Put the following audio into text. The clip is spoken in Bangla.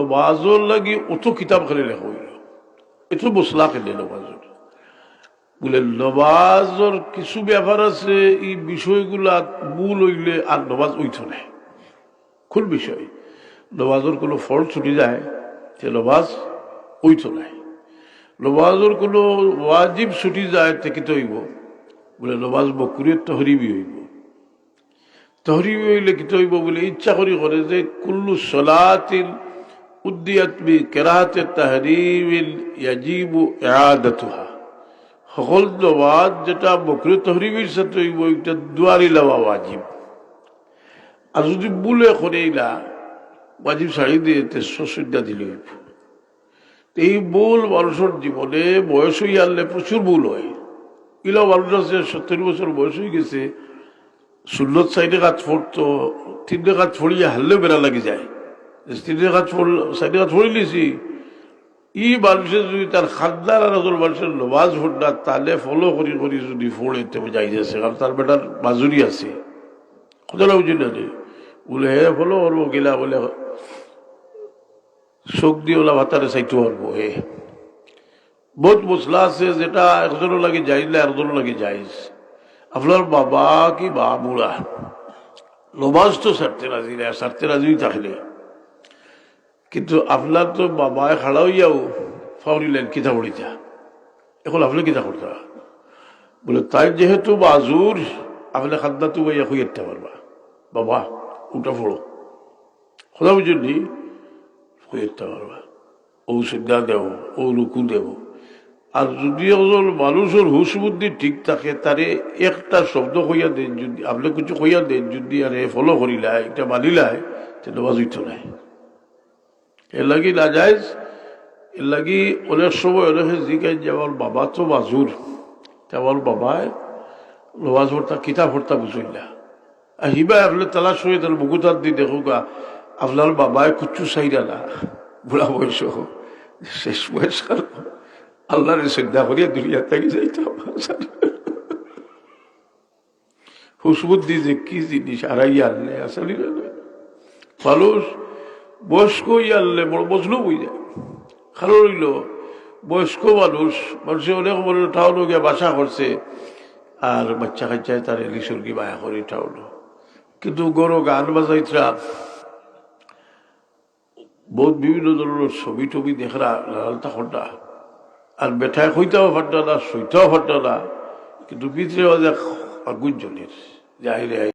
নমাজর লাগি অত কিতাব খালি লেখা হইল। এত বসলা খেলে নমাজর বলে নমাজর কিছু ব্যাপার আছে, এই বিষয়গুলা মূল হইলে আর নমাজ ওইত নাই কোন বিষয়। নমাজর কোনো ফল ছুটি যায় সে নমাজ ওইত নাই নমাজর কোনো ওয়াজিব ছুটি যায় তেকিত হইব বলে নমাজ বকুরের তহরিবি হইব। তহরিবি হইলে কিত হইব বলে ইচ্ছা করি করে যে কুল্লু সলাতিল উদ্দিয়াত বি কেরাহাতে তাহরিবিল ইয়াজিবু ইয়াদাতুহা সকল নমাজ যেটা বকরে তহরিবির সাথে হইব এটা দুয়ারি লওয়া ওয়াজিব। আর যদি বুলে করে ইলা ওয়াজিব শাড়ি দিয়ে তেসো সুদ্ধা দিলে হইব। এই ভুল মানুষের জীবনে বয়স হয়ে আনলে প্রচুর ভুল হয়। ইলা মানুষ আছে, সত্তর বছর বয়স হয়ে গেছে, সুন্নত সাইডে কাজ পড়তো, তিনটে কাজ ফড়িয়ে হারলেও বেড়া লাগে যায়। তিনটে কাজ সাইডে কাজ ফড়ি লিছি ই মানুষের যদি তার খাদ্দার আর নমাজ ফোড়না তাহলে ফলো করি করি যদি ফোড়ে তেমন যাই যাচ্ছে কারণ তার বেটার মাজুরি আছে। কোথাও বুঝি না হে ফলো করব, গেলা বলে চোখ দিয়ে ওলা ভাতারে চাইতে পারব হে। বহুত মশলা আছে, যেটা একজনও লাগে যাইলে আরেকজনও লাগে যাইস। আপনার বাবা কি বা বুড়া নমাজ তো সারতে রাজি না, সারতে রাজি থাকলে। কিন্তু আপনার তো বাবায় খাড়া হইয়াও ফাউরিলেন কিতা পড়িতা? এখন আপনি কিতা করতে বলে, তাই যেহেতু বাজুর আপনি খাদ্যা তো বইয়া হইতে পারবা বাবা, উঠা পড়ো। খোদা বুঝলি হইতে পারবা ও সিদ্ধা দেব ও রুকু দেব আর যদি ওজন মানুষের হুশ বুদ্ধি ঠিক থাকে, তারে একটা শব্দ হইয়া দেন যদি, আপনি কিছু হইয়া দেন যদি আর ফলো করিলাই এটা মানিলাই তেলে বাজুইত নাই। এর লাগি না এর লাগি অনেক সময় অনেকে জিজ্ঞাসা যে আমার বাবা তো মাজুর আমার বাবায় নমাজ ভর্তা কিতাব ভর্তা বুঝইলা আহিবা আপনি তালাশ হয়ে তার মুকুতার দি দেখুকা আপনার বাবায় কুচ্ছু চাইরা না? বুড়া বয়স, শেষ বয়স আল্লাহরে শ্রদ্ধা করিয়া দুনিয়া থেকে যাইতাম হুসবুদ্ধি যে কি জিনিস আড়াই আনলে আসলে মানুষ বয়স্ক আনলে বড় বজলো যায়। কারণ রইল, বয়স্ক মানুষ, মানুষে অনেক মনে টাউন গিয়া বাসা করছে, আর বাচ্চা কাচ্চায় তার এলিশর কি বায়া করে টাউন। কিন্তু গরো গান বাজাইতরা, বহুত বিভিন্ন ধরনের ছবি টবি দেখরা লালতা খন্ডা। আর বেঠায় হইতেও ফাটটা না, সইতেও ফাটটা না, কিন্তু ভিতরে আগুন জ্বলের যাই রে